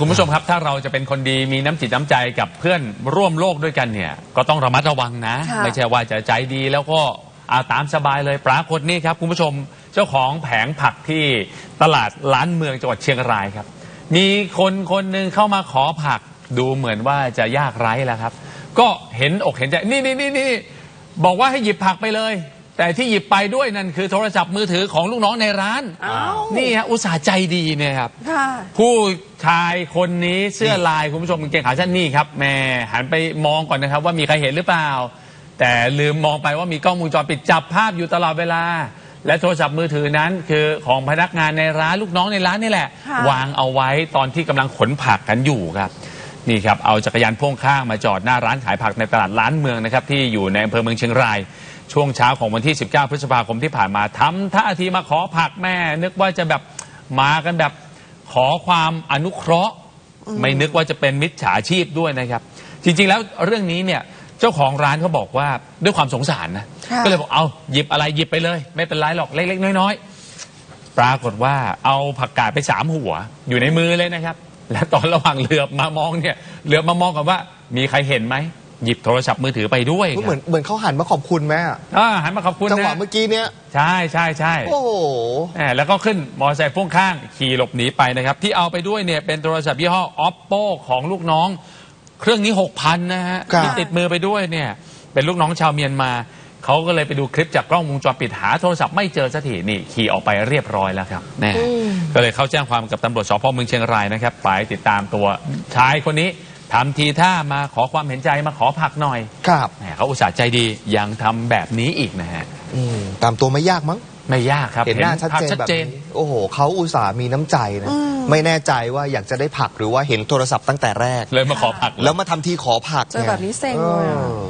คุณผู้ชมครับถ้าเราจะเป็นคนดีมีน้ำจิตน้ำใจกับเพื่อนร่วมโลกด้วยกันเนี่ย ก็ต้องระมัดระวังนะ ค่ะ ไม่ใช่ว่าจะใจดีแล้วก็เอาตามสบายเลยปรากฏนี่ครับคุณผู้ชมเจ้าของแผงผักที่ตลาดล้านเมืองจังหวัดเชียงรายครับ มีคนคนหนึ่งเข้ามาขอผักดูเหมือนว่าจะยากไร้แล้วครับ ก็เห็นอกเห็นใจนี่นี่นี่นี่บอกว่าให้หยิบผักไปเลย แต่ที่หยิบไปด้วยนั่นคือโทรศัพท์มือถือของลูกน้องในร้าน อ้าว นี่ฮะอุตส่าห์ใจดีเนี่ยครับ ค่ะ ผู้ชายคนนี้เสื้อลายคุณผู้ชมกางเกงขาสั้นนี่ครับแหม่หันไปมองก่อนนะครับ ว่ามีใครเห็นหรือเปล่า แต่ลืมมองไปว่ามีกล้องวงจรปิดจับภาพอยู่ตลอดเวลา และโทรศัพท์มือถือนั้นคือของพนักงานในร้านลูกน้องในร้านนี่แหละ ค่ะ วางเอาไว้ตอนที่กำลังขนผักกันอยู่ครับ นี่ครับเอาจักรยานพ่วงข้างมาจอดหน้าร้านขายผักในตลาดล้านเมืองนะครับที่อยู่ในอำเภอเมืองเชียงราย ช่วงเช้าของวันที่ 19 พฤษภาคมที่ผ่านมาทำท่าทีมาขอผักแม่ นึกว่าจะแบบมากันแบบขอความอนุเคราะห์ ไม่นึกว่าจะเป็นมิจฉาชีพด้วยนะครับ จริงๆแล้วเรื่องนี้เนี่ยเจ้าของร้านเขาบอกว่าด้วยความสงสารนะค่ะก็เลยบอกเอาหยิบอะไรหยิบไปเลย ไม่เป็นไรหรอกเล็กๆน้อยๆปรากฏว่าเอาผักกาดไปสามหัว อยู่ในมือเลยนะครับ และตอนระหว่างเหลือบมามองเนี่ยเหลือบมามองกันว่า มีใครเห็นไหมหยิบโทรศัพท์มือถือไปด้วยก็เหมือนเหมือนเขาหันมาขอบคุณแม่อ่าหันมาขอบคุณจังหวะนะเมื่อกี้เนี้ยใช่ใช่ใช่ โอ้โหแหมแล้วก็ขึ้นมอเตอร์ไซค์พ่วงข้างขี่หลบหนีไปนะครับ ที่เอาไปด้วยเนี่ยเป็นโทรศัพท์ยี่ห้อ oppo ของลูกน้อง เครื่องนี้ 6,000 นะฮะครับ ที่ติดมือไปด้วยเนี่ยเป็นลูกน้องชาวเมียนมา เขาก็เลยไปดูคลิปจากกล้องวงจรปิดหาโทรศัพท์ไม่เจอสักทีนี่ขี่ออกไปเรียบร้อยแล้วครับแน่ก็เลยเข้าแจ้งความกับตำรวจสพเมืองเชียงรายนะครับไปติดตามตัวชายคนนี้ทำทีท่ามาขอความเห็นใจมาขอผักหน่อยครับแหมเขาอุตส่าห์ใจดียังทำแบบนี้อีกนะฮะอืมตามตัวไม่ยากมั้ง ไม่ยากครับเห็นหน้าชัดภพเจนชัดแบบเจน นี้โอ้โหเขาอุตส่าห์มีน้ำใจนะอืมไม่แน่ใจว่าอยากจะได้ผักหรือว่าเห็นโทรศัพท์ตั้งแต่แรก เลยมาขอผัก แล้วมาทำทีขอผักเจอแบบนี้เซ็งเลยอะ ออ